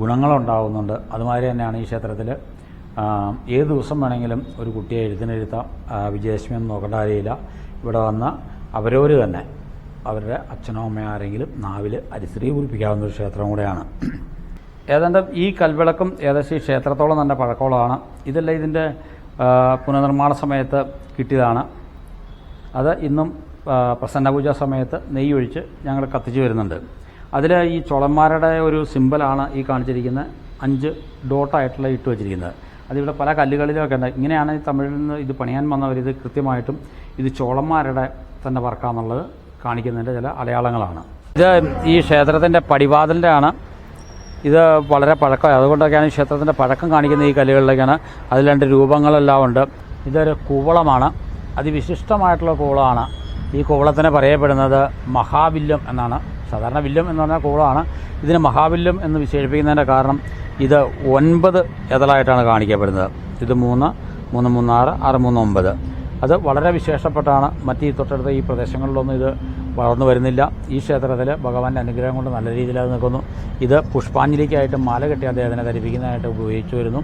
ഗുണങ്ങളുണ്ടാകുന്നുണ്ട് അതുമാതിരി തന്നെയാണ് ഈ ക്ഷേത്രത്തിൽ ഏത് ദിവസം വേണമെങ്കിലും ഒരു കുട്ടിയെ എഴുത്തിനെഴുത്താം വിജയലക്ഷ്മി ഒന്നും നോക്കേണ്ട കാര്യമില്ല. ഇവിടെ വന്ന അവരോർ തന്നെ അവരുടെ അച്ഛനോ അമ്മയോ ആരെങ്കിലും നാവിൽ അരിശ്രീ കുറിപ്പിക്കാവുന്ന ഒരു ക്ഷേത്രം കൂടെയാണ്. ഏതാണ്ട് ഈ കൽവിളക്കും ഏകദേശം ഈ ക്ഷേത്രത്തോളം തന്നെ പഴക്കമുള്ളതാണ്. ഇതെല്ലാം ഇതിന്റെ പുനർനിർമ്മാണ സമയത്ത് കിട്ടിയതാണ്. അത് ഇന്നും ആ, പ്രസന്നപൂജ സമയത്ത് നെയ്യൊഴിച്ച് ഞങ്ങൾ കത്തിച്ചു വരുന്നുണ്ട്. അതിൽ ഈ ചുളന്മാരുടെ ഒരു സിമ്പലാണ് ഈ കാണിച്ചിരിക്കുന്ന അഞ്ച് ഡോട്ടായിട്ടുള്ള ഇട്ട് വെച്ചിരിക്കുന്നത്. അതിവിടെ പല കല്ലുകളിലൊക്കെ ഉണ്ട്. ഇങ്ങനെയാണ് തമിഴിൽ നിന്ന് ഇത് പണിയാൻ വന്നവർ ഇത് കൃത്യമായിട്ടും ഇത് ചോളന്മാരുടെ തന്നെ വർക്കാന്നുള്ളത് കാണിക്കുന്നതിന്റെ ചില അടയാളങ്ങളാണ്. ഇത് ഈ ക്ഷേത്രത്തിന്റെ പടിവാതിലിന്റെ ആണ് ഇത് വളരെ പഴക്കമായി. അതുകൊണ്ടൊക്കെയാണ് ഈ ക്ഷേത്രത്തിന്റെ പഴക്കം കാണിക്കുന്ന ഈ കല്ലുകളിലൊക്കെയാണ്. അതിൽ രണ്ട് രൂപങ്ങളെല്ലാം ഉണ്ട്. ഇതൊരു കുവളമാണ്. അതിവിശിഷ്ടമായിട്ടുള്ള കോളമാണ് ഈ കോളത്തിന് പറയപ്പെടുന്നത് മഹാവില്ലം എന്നാണ്. സാധാരണ വില്ലം എന്ന് പറഞ്ഞാൽ കോളമാണ് ഇതിന് മഹാവില്ലം എന്ന് വിശേഷിപ്പിക്കുന്നതിന്റെ കാരണം ഇത് ഒൻപത് എതളായിട്ടാണ് കാണിക്കപ്പെടുന്നത്. ഇത് മൂന്ന് മൂന്ന് മൂന്ന് ആറ് മൂന്ന് ഒമ്പത്. അത് വളരെ വിശേഷപ്പെട്ടാണ്. മറ്റ് ഈ തൊട്ടടുത്ത ഈ പ്രദേശങ്ങളിലൊന്നും ഇത് വളർന്നു വരുന്നില്ല. ഈ ക്ഷേത്രത്തിൽ ഭഗവാന്റെ അനുഗ്രഹം കൊണ്ട് നല്ല രീതിയിൽ അത് നിൽക്കുന്നു. ഇത് പുഷ്പാഞ്ജലിക്കായിട്ട് മാല കെട്ടി അദ്ദേഹത്തിനെ ധരിപ്പിക്കുന്നതായിട്ട് ഉപയോഗിച്ചു വരുന്നു.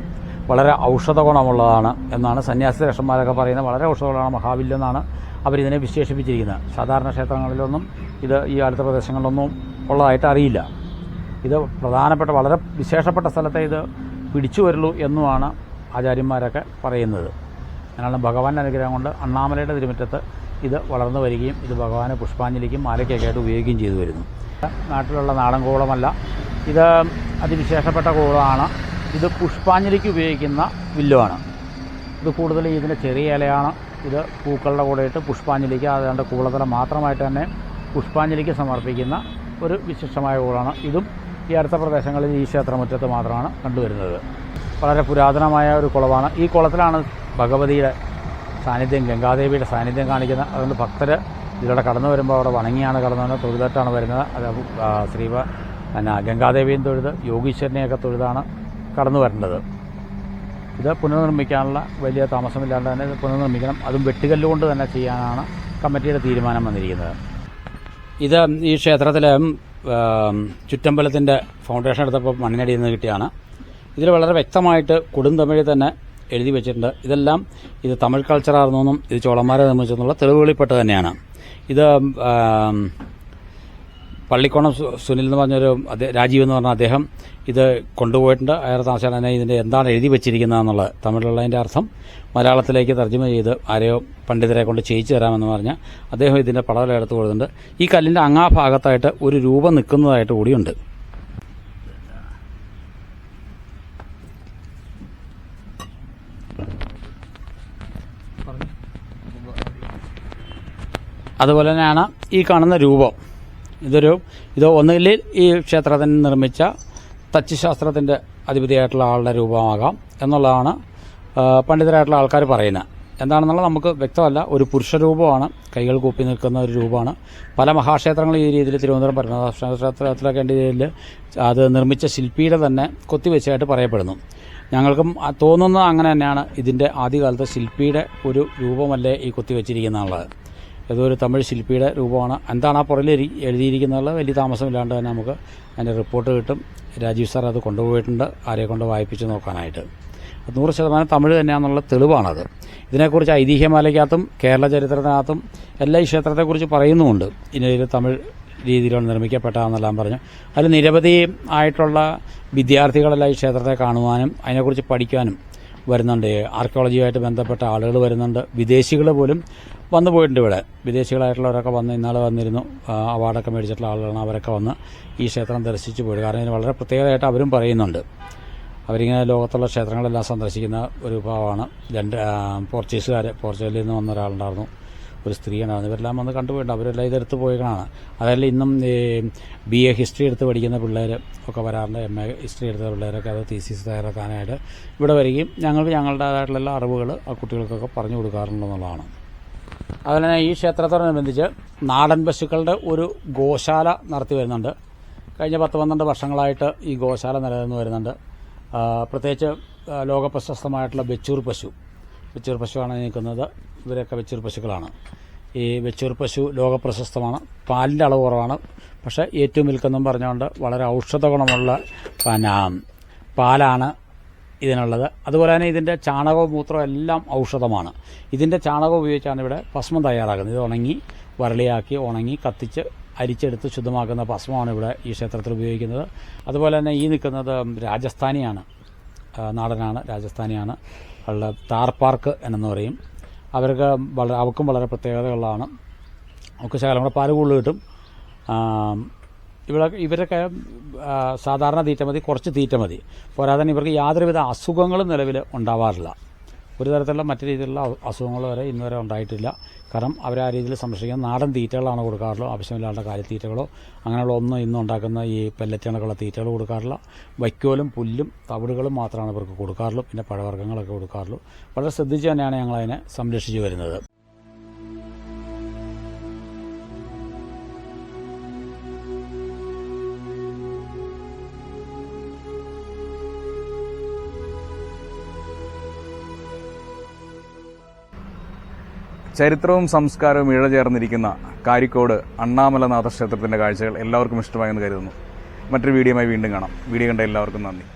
വളരെ ഔഷധ ഗുണമുള്ളതാണ് എന്നാണ് സന്യാസി രക്ഷന്മാരൊക്കെ പറയുന്നത്. വളരെ ഔഷധമുള്ളതാണ് മഹാബില്ലെന്നാണ് അവരിതിനെ വിശേഷിപ്പിച്ചിരിക്കുന്നത്. സാധാരണ ക്ഷേത്രങ്ങളിലൊന്നും ഇത് ഈ അടുത്ത പ്രദേശങ്ങളിലൊന്നും ഉള്ളതായിട്ട് അറിയില്ല. ഇത് പ്രധാനപ്പെട്ട വളരെ വിശേഷപ്പെട്ട സ്ഥലത്തെ ഇത് പിടിച്ചു വരുള്ളൂ എന്നുമാണ് ആചാര്യന്മാരൊക്കെ പറയുന്നത്. അതിനാണ് ഭഗവാന്റെ അനുഗ്രഹം കൊണ്ട് അണ്ണാമലയുടെ തിരുമുറ്റത്ത് ഇത് വളർന്നു വരികയും ഇത് ഭഗവാനെ പുഷ്പാഞ്ജലിക്കും മാലയ്ക്കൊക്കെ ആയിട്ട് ഉപയോഗിക്കുകയും ചെയ്തു വരുന്നു. നാട്ടിലുള്ള നാടൻ കൂളമല്ല. ഇത് അതിവിശേഷപ്പെട്ട കൂളമാണ് ഇത് പുഷ്പാഞ്ജലിക്ക് ഉപയോഗിക്കുന്ന വില്ലുവാണ്. ഇത് കൂടുതൽ ഇതിന്റെ ചെറിയ ഇലയാണ്. ഇത് പൂക്കളുടെ കൂടെ ഇട്ട് പുഷ്പാഞ്ജലിക്ക് അതുകൊണ്ട് കൂടുതല മാത്രമായിട്ട് തന്നെ പുഷ്പാഞ്ജലിക്ക് സമർപ്പിക്കുന്ന ഒരു വിശിഷ്ടമായ കൂടാണ് ഇതും ഈ അടുത്ത പ്രദേശങ്ങളിൽ ഈ ക്ഷേത്രമുറ്റത്ത് മാത്രമാണ് കണ്ടുവരുന്നത്. വളരെ പുരാതനമായ ഒരു കുളമാണ്. ഈ കുളത്തിലാണ് ഭഗവതിയുടെ സാന്നിധ്യം ഗംഗാദേവിയുടെ സാന്നിധ്യം കാണിക്കുന്നത്. അതുകൊണ്ട് ഭക്തർ ഇതിലൂടെ കടന്നു വരുമ്പോൾ അവിടെ വണങ്ങിയാണ് കടന്നു വരുന്നത് തൊഴുതായിട്ടാണ് വരുന്നത്. അത് ശ്രീ പിന്നെ ഗംഗാദേവിയും തൊഴുത് യോഗീശ്വരനെയൊക്കെ തൊഴുതാണ്. കടന്നു വരേണ്ടത്. ഇത് പുനർനിർമ്മിക്കാനുള്ള വലിയ താമസമില്ലാണ്ട് തന്നെ പുനർനിർമ്മിക്കണം. അതും വെട്ടുകല്ലുകൊണ്ട് തന്നെ ചെയ്യാനാണ് കമ്മിറ്റിയുടെ തീരുമാനം വന്നിരിക്കുന്നത്. ഇത് ഈ ക്ഷേത്രത്തിൽ ചുറ്റമ്പലത്തിന്റെ ഫൗണ്ടേഷൻ എടുത്തപ്പോൾ മണ്ണിനടിയിൽ നിന്ന് കിട്ടിയാണ്. ഇതിൽ വളരെ വ്യക്തമായിട്ട് കൊടും തമിഴിൽ തന്നെ എഴുതി വെച്ചിട്ടുണ്ട്. ഇതെല്ലാം ഇത് തമിഴ് എന്നും ഇത് ചോളന്മാരെ നിർമ്മിച്ചെന്നുള്ള തെളിവുകളിൽപ്പെട്ട് തന്നെയാണ്. ഇത് പള്ളിക്കോണം സുനിൽ എന്ന് പറഞ്ഞൊരു രാജീവ് എന്ന് പറഞ്ഞ അദ്ദേഹം ഇത് കൊണ്ടുപോയിട്ടുണ്ട്. അയാൾ തന്നെ ഇതിന്റെ എന്താണ് എഴുതി വെച്ചിരിക്കുന്നതെന്നുള്ളത് തമിഴിലുള്ളതിന്റെ അർത്ഥം മലയാളത്തിലേക്ക് തർജമ ചെയ്ത് ആരെയോ പണ്ഡിതരെ കൊണ്ട് ചെയ്യിച്ചു തരാമെന്ന് പറഞ്ഞ് അദ്ദേഹം ഇതിന്റെ പടവല എടുത്ത് കൊടുത്തിട്ടുണ്ട്. ഈ കല്ലിന്റെ അങ്ങാ ഭാഗത്തായിട്ട് ഒരു രൂപം നിൽക്കുന്നതായിട്ട് കൂടിയുണ്ട്. അതുപോലെ തന്നെയാണ് ഈ കാണുന്ന രൂപം. ഇതൊരു ഇത് ഒന്നുകിൽ ഈ ക്ഷേത്രത്തിന് നിർമ്മിച്ച തച്ചുശാസ്ത്രത്തിന്റെ അധിപതിയായിട്ടുള്ള ആളുടെ രൂപമാകാം എന്നുള്ളതാണ് പണ്ഡിതരായിട്ടുള്ള ആൾക്കാർ പറയുന്നത്. എന്താണെന്നുള്ളത് നമുക്ക് വ്യക്തമല്ല. ഒരു പുരുഷരൂപമാണ് കൈകൾ കൂപ്പി നിൽക്കുന്ന ഒരു രൂപമാണ്. പല മഹാക്ഷേത്രങ്ങളും ഈ രീതിയിൽ തിരുവനന്തപുരം പരമക്ഷേത്രത്തിലൊക്കെ ക്ഷേത്രത്തിലൊക്കെ രീതിയിൽ അത് നിർമ്മിച്ച ശില്പിയുടെ തന്നെ കൊത്തിവെച്ചായിട്ട് പറയപ്പെടുന്നു. ഞങ്ങൾക്കും തോന്നുന്നത് അങ്ങനെ തന്നെയാണ്. ഇതിന്റെ ആദ്യകാലത്ത് ശില്പിയുടെ ഒരു രൂപമല്ലേ ഈ കൊത്തിവെച്ചിരിക്കുന്നുള്ളത് ഏതോ ഒരു തമിഴ് ശില്പിയുടെ രൂപമാണ്. എന്താണ് ആ പുറകിൽ എഴുതിയിരിക്കുന്നത് വലിയ താമസമില്ലാണ്ട് തന്നെ നമുക്ക് അതിന്റെ റിപ്പോർട്ട് കിട്ടും. രാജീവ് സാർ അത് കൊണ്ടുപോയിട്ടുണ്ട്. ആരെ കൊണ്ട് വായിപ്പിച്ച് നോക്കാനായിട്ട്. നൂറ് ശതമാനം തമിഴ് തന്നെയാണെന്നുള്ള തെളിവാണത്. ഇതിനെക്കുറിച്ച് ഐതിഹ്യമാലയ്ക്കകത്തും കേരള ചരിത്രത്തിനകത്തും എല്ലാ ഈ ക്ഷേത്രത്തെക്കുറിച്ച് പറയുന്നുമുണ്ട്. ഇനി തമിഴ് രീതിയിലാണ് നിർമ്മിക്കപ്പെട്ടതെന്നെല്ലാം പറഞ്ഞു. അതിൽ നിരവധി ആയിട്ടുള്ള വിദ്യാർത്ഥികളെല്ലാം ഈ ക്ഷേത്രത്തെ കാണുവാനും അതിനെക്കുറിച്ച് പഠിക്കാനും വരുന്നുണ്ട്. ആർക്കിയോളജിയുമായിട്ട് ബന്ധപ്പെട്ട ആളുകൾ വരുന്നുണ്ട്. വിദേശികൾ പോലും വന്നു പോയിട്ടുണ്ട് ഇവിടെ. വിദേശികളായിട്ടുള്ളവരൊക്കെ വന്ന് ഇന്നാളെ വന്നിരുന്നു. അവാർഡൊക്കെ മേടിച്ചിട്ടുള്ള ആളുകളാണ് അവരൊക്കെ വന്ന് ഈ ക്ഷേത്രം ദർശിച്ചു പോയി കാരണം ഇതിന് വളരെ പ്രത്യേകതയായിട്ട് അവരും പറയുന്നുണ്ട്. അവരിങ്ങനെ ലോകത്തുള്ള ക്ഷേത്രങ്ങളെല്ലാം സന്ദർശിക്കുന്ന ഒരു വിഭാഗമാണ്. രണ്ട് പോർച്ചുഗീസുകാർ പോർച്ചുഗലിൽ നിന്ന് വന്ന ഒരാളുണ്ടായിരുന്നു. ഒരു സ്ത്രീ ഉണ്ടായിരുന്നു. ഇവരെല്ലാം വന്ന് കണ്ടുപോയിട്ടുണ്ട്. അവരെല്ലാം ഇതെടുത്ത് പോയിക്കണാണ് അതല്ല ഇന്നും ബി എ ഹിസ്റ്ററി എടുത്ത് പഠിക്കുന്ന പിള്ളേർ ഒക്കെ വരാറുണ്ട്. എം എ ഹിസ്റ്ററി എടുത്ത പിള്ളേരൊക്കെ അത് തീസിസ് തയ്യാറാക്കാനായിട്ട് ഇവിടെ വരികയും ഞങ്ങൾ ഞങ്ങളുടേതായിട്ടുള്ള എല്ലാ അറിവുകൾ ആ കുട്ടികൾക്കൊക്കെ പറഞ്ഞു കൊടുക്കാറുണ്ടെന്നുള്ളതാണ് അതുപോലെ തന്നെ ഈ ക്ഷേത്രത്തോടനുബന്ധിച്ച് നാടൻ പശുക്കളുടെ ഒരു ഗോശാല നടത്തി വരുന്നുണ്ട്. കഴിഞ്ഞ പത്ത് പന്ത്രണ്ട് വർഷങ്ങളായിട്ട് ഈ ഗോശാല നിലനിന്ന് വരുന്നുണ്ട്. പ്രത്യേകിച്ച് ലോക ലോകപ്രശസ്തമായിട്ടുള്ള വെച്ചൂർ പശു. വെച്ചൂർ പശുവാണ് നിൽക്കുന്നത്. ഇവരൊക്കെ വെച്ചൂർ പശുക്കളാണ്. ഈ വെച്ചൂർ പശു ലോകപ്രശസ്തമാണ്. പാലിന്റെ അളവ് കുറവാണ്. പക്ഷേ ഏറ്റവും വിൽക്കെന്നും പറഞ്ഞുകൊണ്ട് വളരെ ഔഷധ ഗുണമുള്ള പിന്നെ പാലാണ് ഇതിനുള്ളത്. അതുപോലെ തന്നെ ഇതിന്റെ ചാണകവും മൂത്രവും എല്ലാം ഔഷധമാണ്. ഇതിന്റെ ചാണകം ഉപയോഗിച്ചാണ് ഇവിടെ ഭസ്മം തയ്യാറാക്കുന്നത്. ഇത് ഉണങ്ങി വരളിയാക്കി ഉണങ്ങി കത്തിച്ച് അരിച്ചെടുത്ത് ശുദ്ധമാക്കുന്ന ഭസ്മമാണ് ഇവിടെ ഈ ക്ഷേത്രത്തിൽ ഉപയോഗിക്കുന്നത്. അതുപോലെ തന്നെ ഈ നിൽക്കുന്നത് രാജസ്ഥാനിയാണ്. നാടനാണ് രാജസ്ഥാനിയാണ്. ഉള്ള താർ പാർക്ക് എന്നെന്ന് പറയും. അവർക്ക് വളരെ അവർക്കും വളരെ പ്രത്യേകതകളാണ് ഒക്കെ ശകലം കൂടെ പാൽ കൂടുതൽ കിട്ടും. ഇവിടെ ഇവരൊക്കെ സാധാരണ തീറ്റ മതി കുറച്ച് തീറ്റ മതി. പോരാതെ തന്നെ ഇവർക്ക് യാതൊരുവിധ അസുഖങ്ങളും നിലവിൽ ഉണ്ടാവാറില്ല. ഒരു തരത്തിലുള്ള മറ്റു രീതിയിലുള്ള അസുഖങ്ങൾ വരെ ഇന്ന് വരെ ഉണ്ടായിട്ടില്ല. കാരണം അവർ ആ രീതിയിൽ സംരക്ഷിക്കുന്ന നാടൻ തീറ്റകളാണ് കൊടുക്കാറുള്ളത് ആവശ്യമില്ലാത്ത കാലിത്തീറ്റകളോ അങ്ങനെയുള്ള ഒന്നും ഇന്നും ഉണ്ടാക്കുന്ന ഈ പെല്ലറ്റണക്കുള്ള തീറ്റകൾ കൊടുക്കാറില്ല. വൈക്കോലും പുല്ലും തവിടുകളും മാത്രമാണ് ഇവർക്ക് കൊടുക്കാറുള്ളൂ. പിന്നെ പഴവർഗങ്ങളൊക്കെ കൊടുക്കാറുള്ളൂ. വളരെ ശ്രദ്ധിച്ച് തന്നെയാണ് ഞങ്ങളതിനെ സംരക്ഷിച്ചു വരുന്നത്. ചരിത്രവും സംസ്കാരവും ഇഴചേർന്നിരിക്കുന്ന കാരിക്കോട് അണ്ണാമലനാഥ ക്ഷേത്രത്തിന്റെ കാഴ്ചകൾ എല്ലാവർക്കും ഇഷ്ടമായെന്ന് കരുതുന്നു. മറ്റൊരു വീഡിയോയുമായി വീണ്ടും കാണാം. വീഡിയോ കണ്ട എല്ലാവർക്കും നന്ദി.